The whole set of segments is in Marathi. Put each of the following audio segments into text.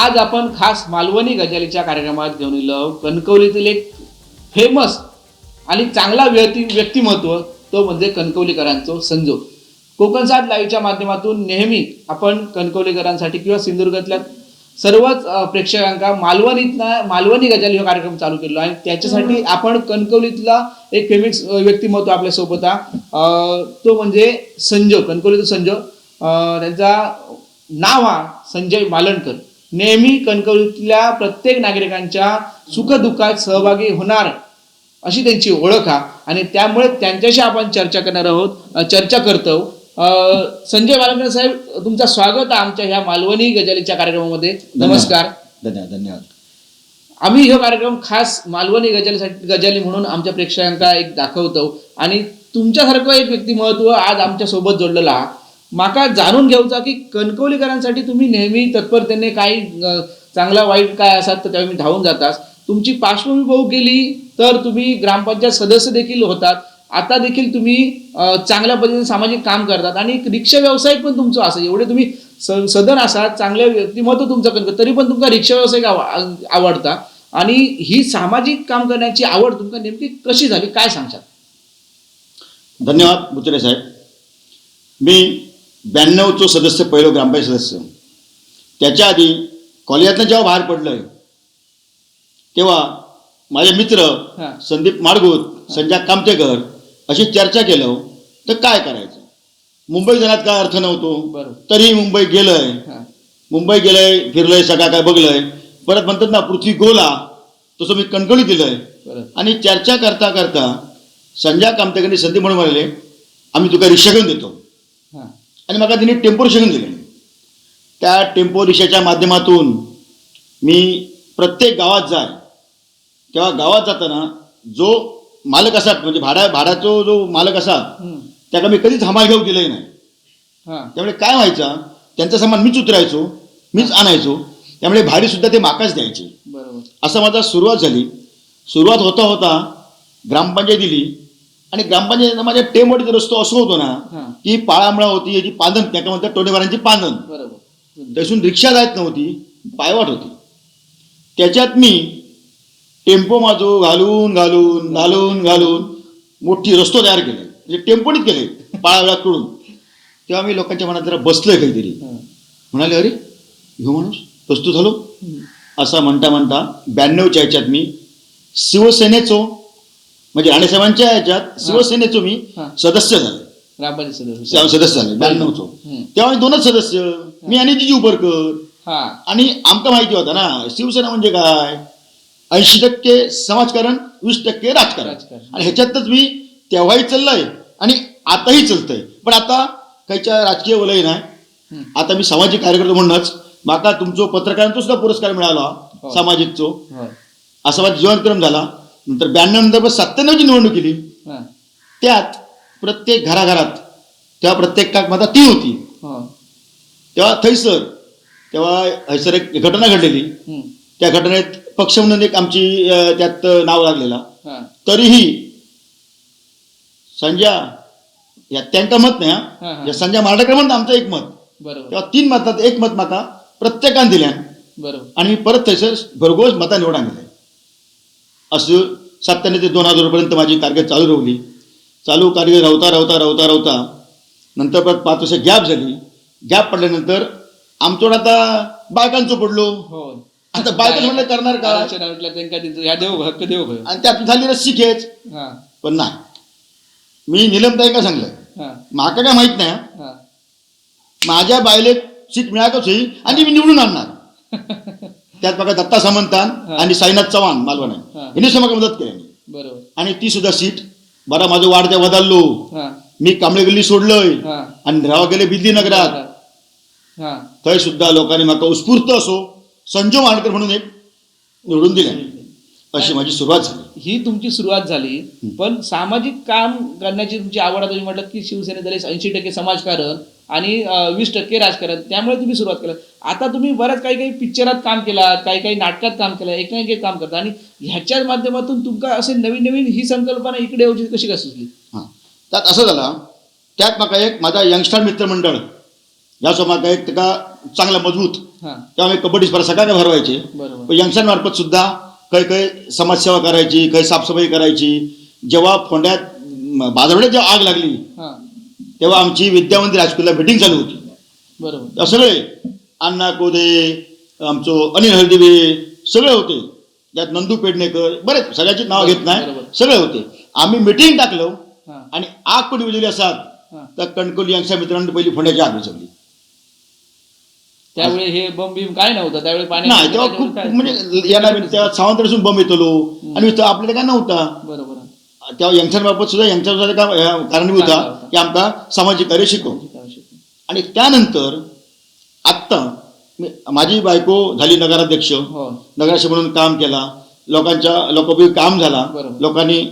आज आपण खास मालवणी गजालीच्या कार्यक्रमात घेऊन येलो कणकवलीतील एक फेमस आणि चांगला व्यक्ती व्यक्तिमत्व तो म्हणजे कणकवलीकरांचो संजोग कोकण साथ लाईव्हच्या माध्यमातून नेहमी आपण कणकवलीकरांसाठी किंवा सिंधुदुर्गातल्या सर्वच प्रेक्षकांका मालवणीतला मालवणी गजाली हा कार्यक्रम चालू केलो आहे. त्याच्यासाठी आपण कणकवलीतला एक फेमस व्यक्तिमत्व आपल्यासोबत हा. अ, तो म्हणजे संजो कणकवलीचा संजो. त्यांचा नाव हा संजय मालणकर. नेहमी कणकवलीतल्या प्रत्येक नागरिकांच्या सुखदुःखात सहभागी होणार अशी त्यांची ओळख हा. आणि त्यामुळे त्यांच्याशी आपण चर्चा करणार आहोत चर्चा करतो. संजय मालणकर साहेब तुमचं स्वागत आहे आमच्या ह्या मालवणी गजालीच्या कार्यक्रमामध्ये. नमस्कार. धन्यवाद धन्यवाद. आम्ही हा कार्यक्रम खास मालवणी गजालीसाठी गजाली म्हणून आमच्या प्रेक्षकांका एक दाखवतो. आणि तुमच्यासारखं एक व्यक्तिमत्व आज आमच्यासोबत जोडलेला हा. माका जाणून घेऊचा की कणकवलीकरांसाठी तुम्ही नेहमी तत्परतेने काही चांगला वाईट काय असतात तर त्यावेळी धावून जातात तुमची पार्श्वभूमी बहु गेली तर तुम्ही ग्रामपंचायत सदस्य देखील होतात. आता देखील तुम्ही चांगल्या पद्धतीने सामाजिक काम करतात आणि रिक्षा व्यवसाय पण तुमचं असं एवढे तुम्ही स- सदन असात चांगल्या व्यक्तिमत्व तुमचं कणक तरी पण तुमचा रिक्षा व्यवसाय आव- आवडता. आणि ही सामाजिक काम करण्याची आवड तुमका नेमकी कशी झाली? काय सांगशाल? धन्यवाद बुचरे साहेब. मी ब्याण्णवचो सदस्य पहिलो ग्रामपंचायत सदस्य. त्याच्या आधी कॉलेजातनं जेव्हा बाहेर पडलोय तेव्हा माझे मित्र. संदीप माडगूत संजय कामतेकर अशी चर्चा केलं तर काय करायचं? मुंबई जाण्यात काय अर्थ नव्हतो. तरी मुंबई गेलंय. मुंबई गेलंय फिरलंय सगळं काय बघलंय. परत म्हणतात ना पृथ्वी गोला तसं मी कणकवली दिलंय. आणि चर्चा करता करता संजय कामतेकरांनी संधी म्हणून म्हणाले आम्ही तुका रिक्षा घेऊन देतो. आणि मला त्यांनी टेम्पो घेऊन दिले त्या टेम्पो रिक्षाच्या माध्यमातून मी प्रत्येक गावात जाय. तेव्हा गावात जाताना जो मालक असा म्हणजे भाड्या भाड्याचा जो मालक असा. त्याला मी कधीच हमाल घेऊ दिलंय नाही. हा. त्यामुळे काय व्हायचं त्यांचा सामान मीच उतरायचो मीच आणायचो त्यामुळे भाडी सुद्धा ते माकाच द्यायचे. बरोबर. असं माझा सुरुवात झाली. सुरुवात होता होता ग्रामपंचायत दिली. आणि ग्रामपंचायत माझ्या टेमवडीचा रस्तो असं होतो ना. की पाळामळा होती याची पांदन त्याका म्हणतात टोणेबारांची पांदन. बरोबर. त्यासून रिक्षा जात नव्हती पायवाट होती. त्याच्यात मी टेम्पो माझो घालून घालून घालून घालून मोठी रस्तो तयार केले. म्हणजे टेम्पोनीच केले पाळावेळा कडून तेव्हा मी लोकांच्या मनात जरा बसलोय काहीतरी. म्हणाले अरे ह्यो माणूस प्रस्तुत झालो. असं म्हणता म्हणता ब्याण्णवच्या ह्याच्यात मी शिवसेनेचो म्हणजे राणेसाहेबांच्या ह्याच्यात शिवसेनेचो मी हा. सदस्य झाले सदस्य. सदस्य झाले ब्याण्णवचो. तेव्हा आम्ही दोनच सदस्य मी आणि जिजू उपरकर हा आणि आमका माहिती होता ना शिवसेना म्हणजे काय ऐंशी टक्के समाजकारण वीस टक्के राजकारण राजकारण. आणि ह्याच्यातच मी तेव्हाही चाललंय आणि आताही चालतंय पण आता काहीच्या राजकीय वलय नाही हम्म. आता मी सामाजिक कार्यकर्ता म्हणूनच माका तुमचो पत्रकारांचो सुद्धा पुरस्कार मिळाला हो. सामाजिकचो होय. असा माझा जीवनक्रम झाला नंतर ब्याण्णव नंतर सत्त्याण्णवची निवडणूक केली. त्यात प्रत्येक घराघरात तेव्हा प्रत्येक काक माझा ती होती हो. तेव्हा थैसर तेव्हा हैसर एक घटना घडलेली. त्या घटनेत पक्ष म्हणून एक आमची त्यात नाव लागलेला. तरीही संजय या त्यांचं मत नाही. या संजय मार्डकर म्हणतं आमचं एक मत बरोबर तेव्हा तीन मतात एक मत माका प्रत्येकान दिल्या बरोबर आणि परत थैसर भरघोस मता निवडून आणले असं सत्त्याण्णव ते दोन हजार पर्यंत माझी कारकीर्द चालू राहिली. चालू कारकीर्द राहता राहता राहता राहता नंतर परत पाच वर्ष गॅप झाली. गॅप पडल्यानंतर आमच्याकडे आता बायकांचं पडलो. हो. आता बायकांचं म्हणलं करणार का? ह्या देव हक्क देव. आणि त्यात झाली रस्सी खेच. पण नाही. मी निलमताई का सांगलं? माका काय माहीत नाही हा. माझ्या बायले सीट मिळाकच होईल आणि मी निवडून आणणार. त्यात बघा दत्ता सामंतान. आणि साईनाथ चव्हाण मालवण. यांनी समोर मदत केली बरोबर. आणि ती सुद्धा सीट. बरा माझं वाढत्या बदललो. मी कांबळे गल्ली सोडलोय. आणि राव गेले बिल्ली नगरात. थंय सुद्धा लोकांनी म्हाका उत्स्फूर्त असो संजय माणकर म्हणून एक निवडून दिले. अशी माझी सुरुवात झाली. ही तुमची सुरुवात झाली पण सामाजिक काम करण्याची तुमची आवड आता तुम्ही म्हटलं की शिवसेनेत ऐंशी टक्के समाजकारण आणि वीस टक्के राजकारण. त्यामुळे तुम्ही सुरुवात केलं. आता तुम्ही बऱ्याच काही काही पिक्चरात काम केला काही काही नाटकात काम केलं एक ना एक काम करता. आणि ह्याच्याच माध्यमातून तुमका असे नवीन नवीन ही संकल्पना इकडे येऊची कशी काय सुचली? हां. त्यात असं झालं त्यात म्हाका एक माझा यंगस्टर मित्रमंडळ ह्या सो म्हाका एक ताका चांगला मजबूत त्यामुळे कबड्डी स्पर्धा सगळ्यांना भरवायचे. बरोबर. पण यंगस्टरमार्फत सुद्धा काही काही समाजसेवा करायची काही साफसफाई करायची. जेव्हा फोंड्यात बाजारपेठेत जेव्हा आग लागली तेव्हा आमची विद्यामंदिर हायस्कूलला मिटिंग चालू होती. बरोबर. सगळे अण्णा कोदे आमचं अनिल हळदिवे सगळे होते. त्यात नंदू पेडणेकर बरेच सगळ्याची नाव घेत नाही. सगळे होते. आम्ही मिटिंग टाकलो आणि आग पण विजवली असतात तर कणकोली यांच्या मित्रांनी पहिली फोंड्याची आग विजवली त्यावेळी हे बम बिम काय नव्हतं? त्यावेळी पाणी नाही तेव्हा खूप म्हणजे याला त्या सावंतपासून बंब येतलो आणि आपल्याला काय नव्हता. बरोबर. तेव्हा यंगस्टर बाबत सुद्धा यंगस्टर का कारणीभूत होता. की आमका सामाजिक कार्य शिकव आणि त्यानंतर आत्ता मी- माझी बायको झाली नगराध्यक्ष. हो. नगराध्यक्ष म्हणून काम केला. लोकांच्या लोकोपयोगी काम झाला. लोकांनी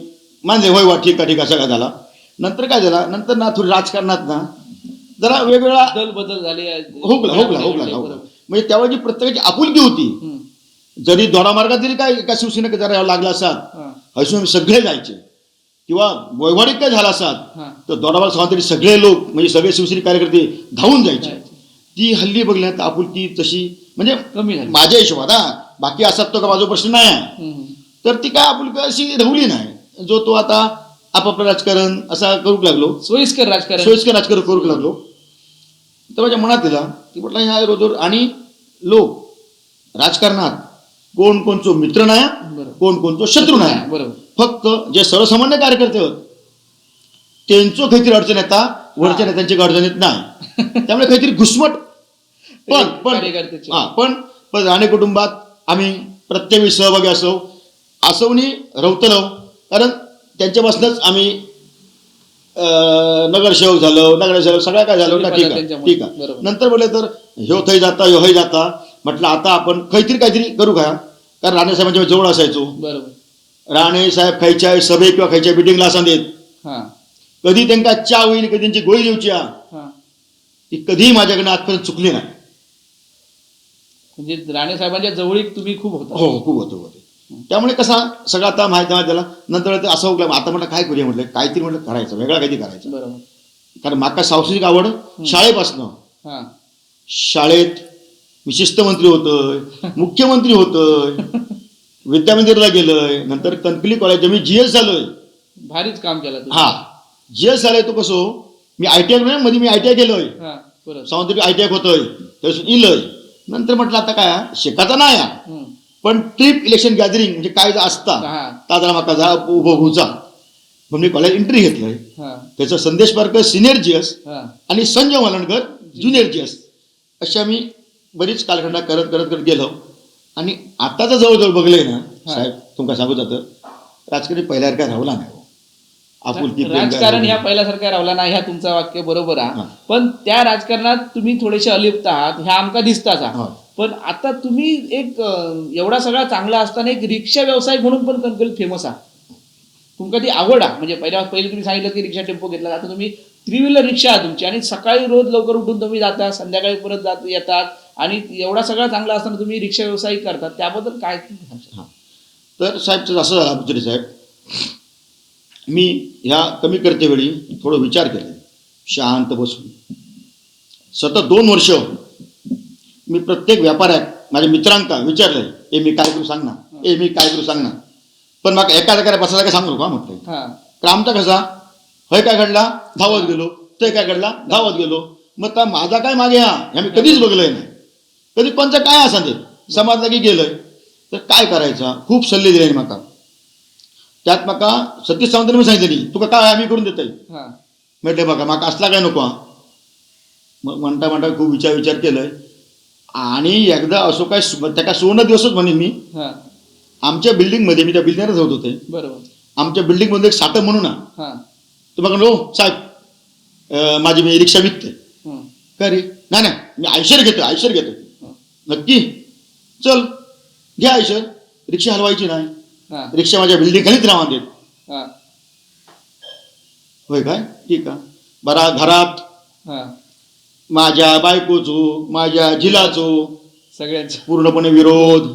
मानले होय वा ठीक आहे ठीक आहे सगळा झाला. नंतर काय झाला? नंतर ना थोडी राजकारणात ना जरा वेगवेगळा बदल बदल झाले होकला होकला होकला होकला. म्हणजे तेव्हा जी प्रत्येकाची आपुलकी होती. जरी दोडामार्गात जरी काय एका शिवसेनेक जरा लागला हा, हसून सगळे जायचे. किंवा वैवाडिक काय झाला असतात. तर दोडामार्ग सावंतरी सगळे लोक म्हणजे सगळे शिवसेने कार्यकर्ते धावून जायचे. ती हल्ली बघल्यात आपुलकी तशी म्हणजे कमी माझ्या हिशोबात हा. बाकी असात तो का माझा प्रश्न नाही आहे. तर ती काय आपुलकी अशी राहुली नाही. जो तो आता आपापलं राजकारण असा करूक लागलो. सोयीस्कर राजकारण. सोयीस्कर राजकारण करूक लागलो. तर माझ्या मनात दिला की म्हटलं ह्या रोजवर आणि लोक राजकारणात कोण कोणचो मित्र नाही कोण कोणचो शत्रू नाही. बरोबर. फक्त जे सर्वसामान्य कार्यकर्ते होत त्यांचं काहीतरी अडचण येता वरच्या. नेत्यांची अडचण येत नाही त्यामुळे काहीतरी घुसमट पण पण. हा पण पण राणे कुटुंबात आम्ही प्रत्येक वेळी सहभागी असो असवनी रवतलो कारण त्यांच्यापासूनच आम्ही नगरसेवक झालो नगरसेवक सगळ्या काय झालो ठीक आहे. ठीक आहे. नंतर बोलले तर ह्यो थंय जाता ह्यो हय जाता म्हटलं आता आपण काहीतरी काहीतरी करू का कारण राणेसाहेबांच्या जवळ असायचो बरोबर राणे साहेब खायच्या सभे किंवा खायच्या मिटिंगला असं देत हा. कधी त्यांना चा होईल कधी त्यांची गोळी देऊची हा, हा. ती कधीही माझ्याकडनं आजपर्यंत चुकली नाही. म्हणजे राणे साहेबांच्या जवळीक तुम्ही खूप होता. हो खूप होतो होते. त्यामुळे कसा सगळं आता माहिती माहिती त्याला नंतर ते असं होतं आता म्हटलं काय करूया म्हटलं काहीतरी म्हटलं करायचं वेगळं काहीतरी करायचं. बरोबर. कारण माका सांस्कृतिक आवड शाळेपासनं. हा. शाळेत मी शिस्तमंत्री होतोय मुख्यमंत्री होतोय विद्यामंदिरला गेलोय नंतर कणकली कॉलेज मी जी एस झालोय. भारीच काम केलं तुम्ही. हा. जी एस झालोय तो कसो मी आय टी आयमध्ये मी आय टी आय केलोय. हा बरोबर. सावंतरी आय टी आय होतोय त्यापासून इलय. नंतर म्हटलं आता काय शिकायचा नाही. हा. हम्म. पण ट्रिप इलेक्शन गॅदरिंग म्हणजे काय असता हा. ता जरा म्हाका जरा उभो होऊचा मग मी कॉलेज एंट्री घेतलंय. हा. त्याचं संदेश पारकर सिनियर जी एस हा. आणि Sanjay Malankar junior G S अशा मी बरीच कालखंड करत करत करत गेलो. आणि आताचं जवळजवळ बघलंय ना. साहेब तुमका सांगू जातं राजकारणी पहिल्यावर काय राहला नाही हो. आपुलकी राजकारण ह्या पहिल्यासारखा रावला नाही ह्या तुमचं वाक्य बरोबर. आहे पण त्या राजकारणात तुम्ही थोडेसे अलिप्त आहात ह्या आमका दिसताच. आहात पण आता तुम्ही एक एवढा सगळा चांगला असताना एक रिक्षा व्यवसाय म्हणून पण कणकवलीत फेमस आहात तुमका ती आवड आहे म्हणजे पहिल्या पहिले तुम्ही सांगितलं की रिक्षा टेम्पो घेतला आता तुम्ही थ्री व्हीलर रिक्षा आहे तुमची आणि सकाळी रोज लवकर उठून तुम्ही जाता संध्याकाळी परत जात येतात आणि एवढा सगळा चांगला असताना तुम्ही रिक्षा व्यवसाय करतात त्याबद्दल काय हा. तर साहेब असं झालं पुजारी साहेब मी ह्या कमी करते वेळी थोडं विचार केला. शांत बसून. सतत दोन वर्ष मी प्रत्येक व्यापाऱ्याक माझ्या मित्रांका विचारलंय ए मी काय करू सांग ना ए मी काय करू सांग ना पण मग एका जागा बसायला काय सांगू नका म्हटलं हा. तर आमचा कसा हय काय घडला? धावत गेलो. ते काय घडला? धावत गेलो. मग का माझा काय मागे हा? हे मी कधीच बघलंय नाही. कधी कोणचं काय असा ते? समाज लागी गेलोय. तर काय करायचं? खूप सल्ले दिले म्हाका त्यात म्हाका सतीश सावंतांनी मी सांगितलं तुका काय आम्ही करून देताय? म्हटले बघा म्हाका असला काय नको. मग म्हणता म्हणता खूप विचार विचार केलोय. आणि एकदा असो काय त्याका सुवर्ण दिवसच म्हणेन मी. आमच्या बिल्डिंगमध्ये मी त्या बिल्डिंगच होत होते. बरोबर. आमच्या बिल्डिंगमध्ये एक साठं म्हणून ना हा. तुम्हाला नो साहेब माझी मी रिक्षा विकते. हं. का रे? नाही नाही मी आयशर घेतो आयशर घेतो. नक्की. चल घ्या आयशर रिक्षा हलवायची नाही. रिक्षा माझ्या बिल्डिंग खालीच राहा देत. हा. होय काय? ठीक आहे. बरा घरात. माझ्या बायकोचो माझ्या जिलाचो. सगळ्यांचं. पूर्णपणे विरोध.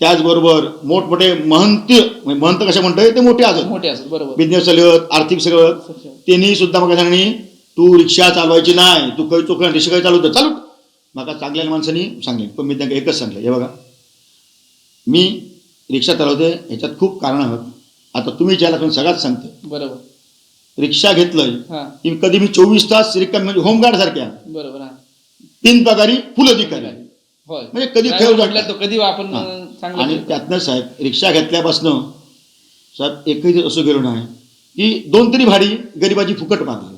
त्याचबरोबर मोठमोठे महंत म्हणजे महंत कशा म्हणतोय? ते मोठे असत मोठे असत बरोबर. बिझनेस चालवत आर्थिक सगळं. त्यांनी सुद्धा मग सांगणी तू रिक्षा चालवायची नाही. तू काही चोख रिक्षा काही चालवत चालू म्हाका चांगल्या माणसांनी सांगले पण मी त्यांना एकच सांगलं. हे बघा मी रिक्षा चालवते ह्याच्यात खूप कारणं आहेत. आता तुम्ही ज्याला पण सगळ्यात सांगते बरोबर. रिक्षा घेतलंय की कधी मी चोवीस तास रिकाम म्हणजे होमगार्ड सारख्या. बरोबर तीन पगारी फुल अधिकारी. म्हणजे कधी तो कधी आपण आणि. त्यातनं साहेब रिक्षा घेतल्यापासनं साहेब एकही असं गेलो नाही की दोन तरी भाडी गरिबाची फुकट मारली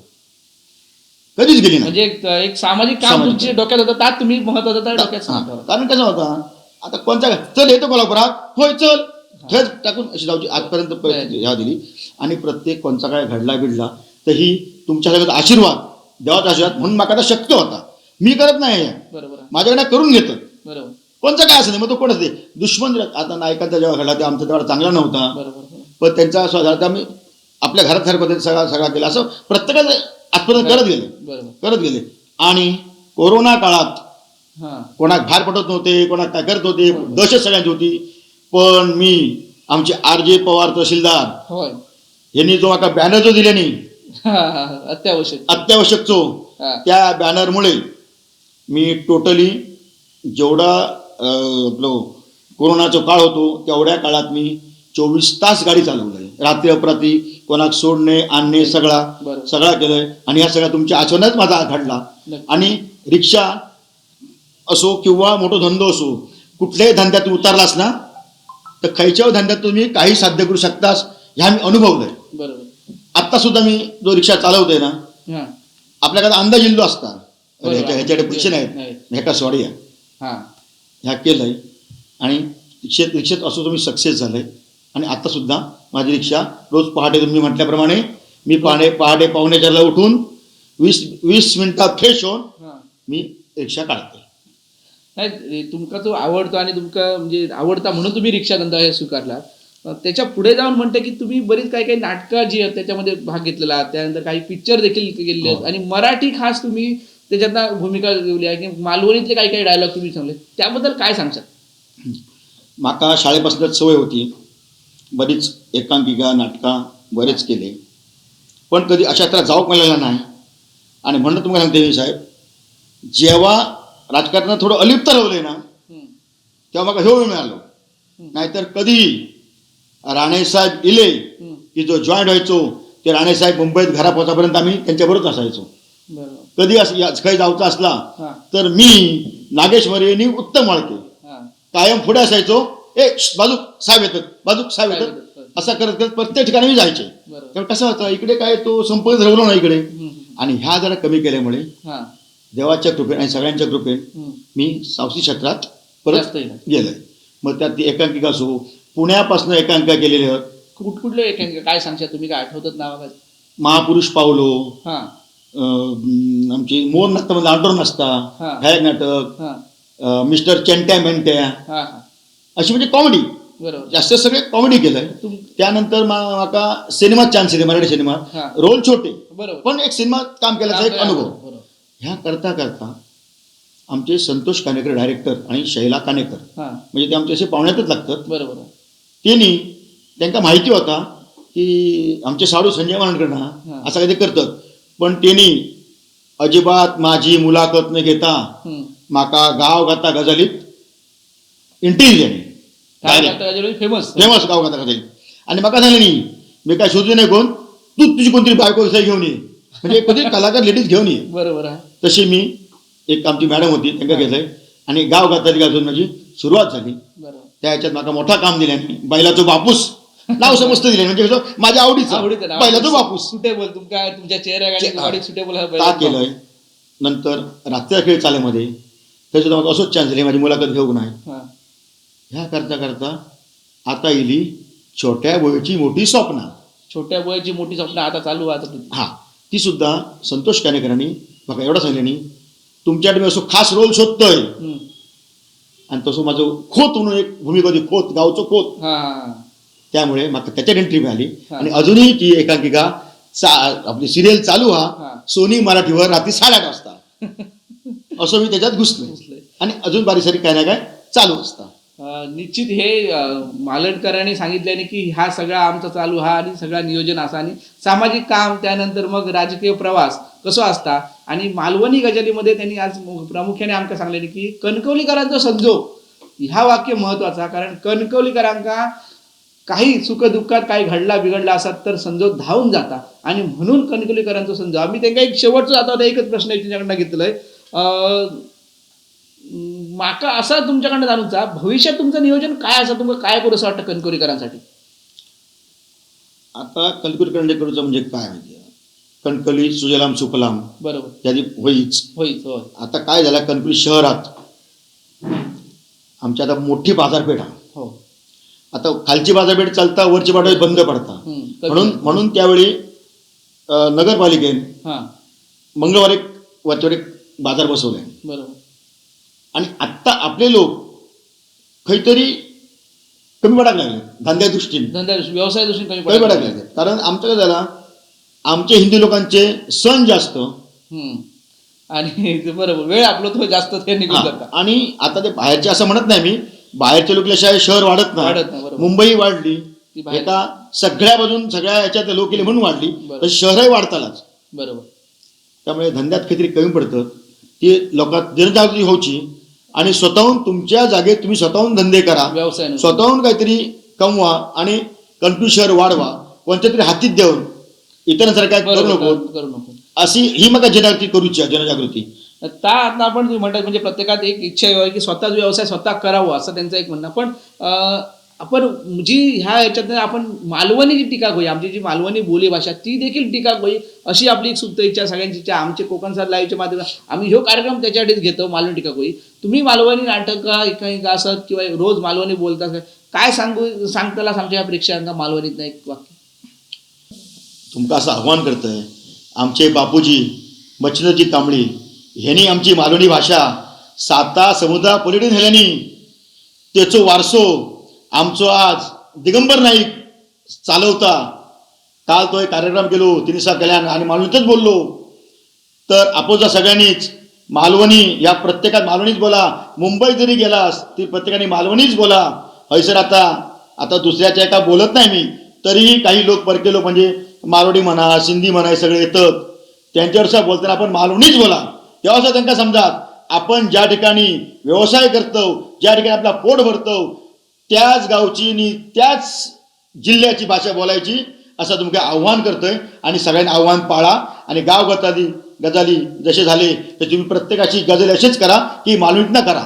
कधीच गेली नाही. म्हणजे एक एक सामाजिक काम सामाजिक तुमच्या डोक्यात होतं त्यात तुम्ही महत्वाचं त्या डोक्यात हा, सांगता कारण कसं होता आता कोणत्या चल येतो कोल्हापुरात. होय चल. थेट टाकून अशी जाऊची आजपर्यंत परिस्थिती ह्या दिली. आणि प्रत्येक कोणचा काय घडला बिडला तर ही तुमच्या सगळ्यात आशीर्वाद देवाचा आशीर्वाद म्हणून माका आता शक्य होता. मी करत नाही हे. बरोबर आहे. माझ्याकडे करून घेतं. बरोबर. कोणचा काय असं नाही मग तो कोणच दे दुश्मन जर- आता नायकांचा जेव्हा घडला ते आमचा तेवढा चांगला नव्हता. बरोबर. पण त्यांचा स्वतः आम्ही आपल्या घरात सारखं सगळा सगळा केला. असं प्रत्येकाचं आत्मदान करत गेले. बरोबर करत गेले. आणि कोरोना काळात हा. कोणाक बाहेर पडत नव्हते कोणाक काय करत होते दहशत सगळ्यांची होती. पण मी आमचे आर जे पवार तहसीलदार होय. यांनी जो आता बॅनर जो दिले नाही हा, हा, हा. अत्यावश्यक. अत्यावश्यकचो हा. त्या बॅनरमुळे मी टोटली जेवढा अं, आपलं कोरोनाचा काळ होतो तेवढ्या काळात मी चोवीस तास गाडी चालवली. रात्री अपरात्री कोणाक सोडणे आणणे सगळा. सगळा केलंय. आणि या सगळ्या तुमच्या आचरणात माझा घडला. आणि रिक्षा असो किंवा मोठो धंदो असो कुठल्याही धंद्यात उतरलास ना तर खयच्याही धंद्यात तुम्ही काही साध्य करू शकतास ह्या मी अनुभवलंय. आत्ता सुद्धा मी जो रिक्षा चालवतोय ना आपल्याकडे अंदाज येईल असता ह्याच्याकडे पैसे नाही. नाहीत. ह्याका सॉरी हा. ह्या केलंय. आणि रिक्षेत रिक्षेत असो तुम्ही सक्सेस झालंय. आणि आता सुद्धा माझी रिक्षा रोज पहाटे तुम्ही म्हटल्याप्रमाणे मी पहाटे पहाटे पावणे चारला उठून वीस वीस मिनिटात फ्रेश होऊन मी रिक्षा काढते. नाही तुमका तो आवडतो आणि तुमका म्हणजे आवडता म्हणून तुम्ही रिक्षा धंदा हे स्वीकारला. त्याच्या पुढे जाऊन म्हणते की तुम्ही बरीच काही काही नाटकं जी आहेत त्याच्यामध्ये भाग घेतलेला. त्यानंतर काही पिक्चर देखील केलेले आहेत. हो. आणि मराठी खास तुम्ही त्याच्यात भूमिका घेतली आहे की मालवणीतले काही काही डायलॉग तुम्ही सांगले. त्याबद्दल काय सांगशाल? माका शाळेपासूनच सवय होती. बरीच एकांकिका नाटकां बरेच केले. पण कधी अशा त्याला जाऊक मिळाला नाही. आणि म्हणून तुम्हाला सांगते साहेब जेव्हा राजकारणात थोडं अलिप्त राहिलोय ना. तेव्हा मला ह्यो वेळ मिळालो. नाहीतर कधी राणेसाहेब इले. की जो जॉईंट व्हायचो ते राणेसाहेब मुंबईत घरा पोहोचापर्यंत आम्ही त्यांच्याबरोबर असायचो. कधी असं काही जाऊचा असला तर मी नागेश मरे उत्तम माळके हा. कायम पुढे असायचो. ए बाजूक साहेब येतात बाजूक साहेब येतात. असा करत करत प्रत्येक ठिकाणी मी जायचे. तेव्हा कसं होतं इकडे काय तो संपर्क राहिलो ना इकडे. आणि ह्या जरा कमी केल्यामुळे देवाच्या कृपेने आणि सगळ्यांच्या कृपेने. मी सावसी क्षेत्रात परत. गेलोय. मग त्यात ती एकांकिका असो पुण्यापासून एकांकिका केलेल्या आहेत कुठ कुठले एकांकिका? काय सांगशाल तुम्ही? काय आठवतात नाव काय महापुरुष पावलो आमची मोर नसता म्हणजे आंडोर नसता. ह्या नाटक मिस्टर चेंट्या मेंट्या अशी म्हणजे कॉमेडी बरोबर. जास्त सगळे कॉमेडी केलंय. त्यानंतर माका सिनेमात चान्स दिले मराठी सिनेमात. रोल छोटे. बरोबर. पण एक सिनेमा काम केल्याचा एक अनुभव. ह्या करता करता आमचे संतोष कानेकर डायरेक्टर आणि शैला कानेकर म्हणजे ते आमचे असे पाहुण्यातच लागतात. बरोबर. त्यांनी त्यांना माहिती होता की आमचे साडू संजय. मानकडनं असं काही ते करतात. पण त्यांनी अजिबात माझी मुलाखत न घेता. माका गाव गाता गजालीत इंटेलिजंट फेमस फेमस गाव गजालीत आणि माका झालं नाही? मी काय शोधू नाही कोण? तू तुझी कोणतरी बायको विषय घेऊन ये. म्हणजे कोणतरी कलाकार लेडीज घेऊन ये. बरोबर आहे. तशी मी एक आमची मॅडम होती त्यांना घेतलंय आणि गाव गाताची गाजून माझी सुरुवात झाली. त्या ह्याच्यात माका मोठा काम दिल्याने बैलाचो बापूस. नाव समजतं दिले म्हणजे कसं? माझ्या आवडीचं. बैलाचो बापूस. सुटेबल तुमका तुमच्या चेहऱ्या सुटेबल का केलंय? नंतर रात्र खेळ चालेमध्ये त्याच्यात मला असंच चान्स दिले माझी मुलाखत घेऊ नाही. हा. ह्या करता करता आता येली छोट्या वयाची मोठी स्वप्ना छोट्या वयाची मोठी स्वप्न आता चालू आहे आता. हा ती सुद्धा संतोष कानेकरांनी बघा एवढं सांगल्यानी तुमच्याकडे मी असं खास रोल शोधतोय. आणि तसं माझं खोत म्हणून एक भूमिका होती खोत गावचं खोत त्यामुळे मला त्याच्यात एंट्री मिळाली. आणि अजूनही ती एकांकिका आपली सिरियल चालू हा. सोनी मराठीवर रात्री साडेआठ वाजता असं मी त्याच्यात घुसलोय. आणि अजून बारीक सारीक काय ना काय चालू असता निश्चित हे अं, सांगितल्याने की हा सगळा आमचा चालू हा आणि सगळा नियोजन असा आणि सामाजिक काम त्यानंतर मग राजकीय प्रवास कसो असता आणि मालवणी गजलीमध्ये त्यांनी आज प्रामुख्याने आमकां सांगलेले की कणकवलीकरांचो संजोग ह्या वाक्य महत्त्वाचा कारण कणकवलीकरांका काही सुखदुःखात काही घडला बिघडला असत तर संजोग धावून जाता आणि म्हणून कणकवलीकरांचो संजोग. आम्ही त्यांना एक शेवटचं आता एकच प्रश्न त्यांच्याकडनं घेतलंय. अं, माका असा तुमच्याकडनं जाणूचा भविष्यात तुमचं नियोजन काय असं तुमचं काय करू असं वाटतं कणकवलीकरांसाठी आता कणकुरकरंडे करूचं म्हणजे काय माहिती कणकली सुजलाम सुफलाम बरोबर. त्याची होईच होय. आता काय झालं कणकवली शहरात आमची आता मोठी बाजारपेठ आहे. हो. आता खालची बाजारपेठ चालता वरची बाजारपेठ बंद पडता. म्हणून म्हणून त्यावेळी नगरपालिकेने हां. मंगळवारी वरच्यावर एक बाजार बसवलाय. बरोबर. आणि आत्ता आपले लोक काहीतरी कमी पडायला लागले धंद्या दृष्टीने. धंद्या व्यवसाय दृष्टीने कमी कमी पडायला पडायला लागले. कारण आमचं काय झालं आमचे हिंदू लोकांचे सण जास्त. हम्म. आणि ते बरोबर वेळ आपलं तो जास्त ते निघून हा, जाता. आणि आता ते बाहेरचे असं म्हणत नाही मी बाहेरचे लोकल्याशिवाय शहर वाढत वाढत नाही, नाही बरोबर. मुंबई वाढली ती बाहेर- एका सगळ्या बाजून सगळ्या याच्यात लोक केले म्हणून वाढली बरोबर. तर शहरही वाढतालाच. बरोबर. त्यामुळे धंद्यात काहीतरी कमी पडतं. ती लोकांत जनजागृती व्हायची आणि स्वतःहून तुमच्या जागेत तुम्ही स्वतःहून धंदे करा. व्यवसाय. स्वतःहून काहीतरी कमवा आणि कंट्री शहर वाढवा. कोणत्या तरी हातीत देऊन इतरांसारखं काय करू नको. करू नको. अशी ही मग जनजागृती करूची आहे, जनजागृती. ता आता आपण तुम्ही म्हणतात म्हणजे प्रत्येकात एक इच्छा आहे की स्वतःच व्यवसाय स्वतः करावा असं त्यांचं एक म्हणणं. पण आपण जी ह्या याच्यात आपण मालवणी जी टीका होई आमची जी मालवणी बोली भाषा ती देखील टीका होई अशी आपली एक सुप्त इच्छा सगळ्यांची इच्छा आमचे कोकण सर लाईव्हच्या माध्यमात आम्ही ह्यो कार्यक्रम त्याच्यासाठीच घेतो मालवणी टीका होई तुम्ही मालवणी नाटक काही असत किंवा रोज मालवणी बोलता काय सांगू सांगताला आमच्या या प्रेक्षकांना मालवणीत नाही वाक्य? तुमका असं आव्हान करतंय आमचे बापूजी मच्छिंद्रजी कांबळी ह्यांनी आमची मालवणी भाषा साता समुद्रा पलीकडे नेल्यानी त्याचो वारसो आमचो आज दिगंबर नाईक चालवता काल तो एक कार्यक्रम केलो तिने कल्याण आणि मालवणीतच बोललो. तर आपोजा सगळ्यांनीच मालवणी या प्रत्येकात मालवणीच बोला. मुंबई जरी गेलास ती प्रत्येकाने मालवणीच बोला. हैसर आता आता दुसऱ्याच्या एका बोलत नाही मी. तरीही काही लोक परके लोक म्हणजे मारवाडी म्हणा सिंधी म्हणा हे सगळे येतात. त्यांच्यावर बोलताना आपण मालवणीच बोला. तेव्हा सुद्धा त्यांना समजात आपण ज्या ठिकाणी व्यवसाय करतो ज्या ठिकाणी आपला पोट भरतो त्याच गावची आणि त्याच जिल्ह्याची भाषा बोलायची असं तुमचं आव्हान करतोय. आणि सगळ्यांनी आव्हान पाळा. आणि गाव गताली गजाली जसे झाले तर तुम्ही प्रत्येकाची गजल अशीच करा की मालवणीत न करा.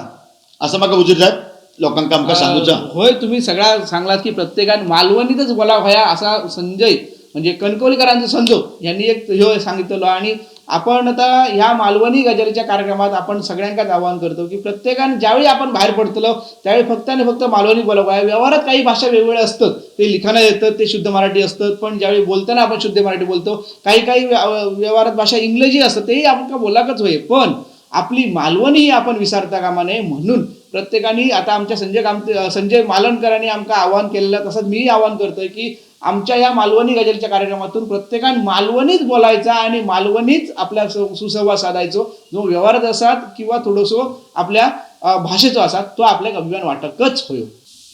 असं मग उजीर साहेब लोकांका आमका सांगूचा. होय तुम्ही सगळा सांगलात की प्रत्येकाने मालवणीतच बोला व्हाया असा संजय म्हणजे कणकवलीकरांचा संजोग यांनी एक ह्यो सांगितलं आणि आपण आता ह्या मालवणी गजलीच्या कार्यक्रमात आपण सगळ्यांकाच आवाहन करतो की प्रत्येकाने ज्यावेळी आपण बाहेर पडतलो त्यावेळी फक्त आणि फक्त मालवणी बोलावं. व्यवहारात काही भाषा वेगवेगळ्या असतात. ते लिखाणं येतात ते शुद्ध मराठी असतात पण ज्यावेळी बोलताना आपण शुद्ध मराठी बोलतो काही काही व्यवहारात भाषा इंग्रजी असतं तेही आपण का बोलाकच होय? पण आपली मालवणी आपण विसरता कामा नये म्हणून प्रत्येकाने आता आमच्या संजय काम संजय मालनकरांनी आमका आवाहन केलेलं तसंच मीही आवाहन करतोय की आमच्या या मालवणी गजलच्या कार्यक्रमातून प्रत्येकाने मालवणीच बोलायचा आणि मालवणीच आपल्या सु- सुसंवाद साधायचो. जो व्यवहारात असात किंवा थोडंसं आपल्या भाषेचो असात तो आपल्या अभिमान वाटकच होयो.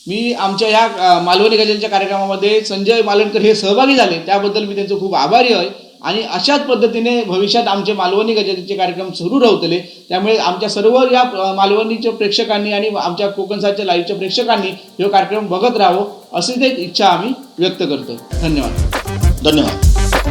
मी आमच्या या मालवणी गजलच्या कार्यक्रमामध्ये संजय मालणकर हे सहभागी झाले त्याबद्दल मी त्यांचं खूप आभारी आहे. आणि अशाच पद्धतीने भविष्यात आमचे मालवणी गजातीचे कार्यक्रम सुरू राहतले. त्यामुळे आमच्या सर्व या मालवणीच्या प्रेक्षकांनी आणि आमच्या कोकणसाच्या लाईव्हच्या प्रेक्षकांनी हे कार्यक्रम बघत राहावं अशी एक इच्छा आम्ही व्यक्त करतो. धन्यवाद. धन्यवाद.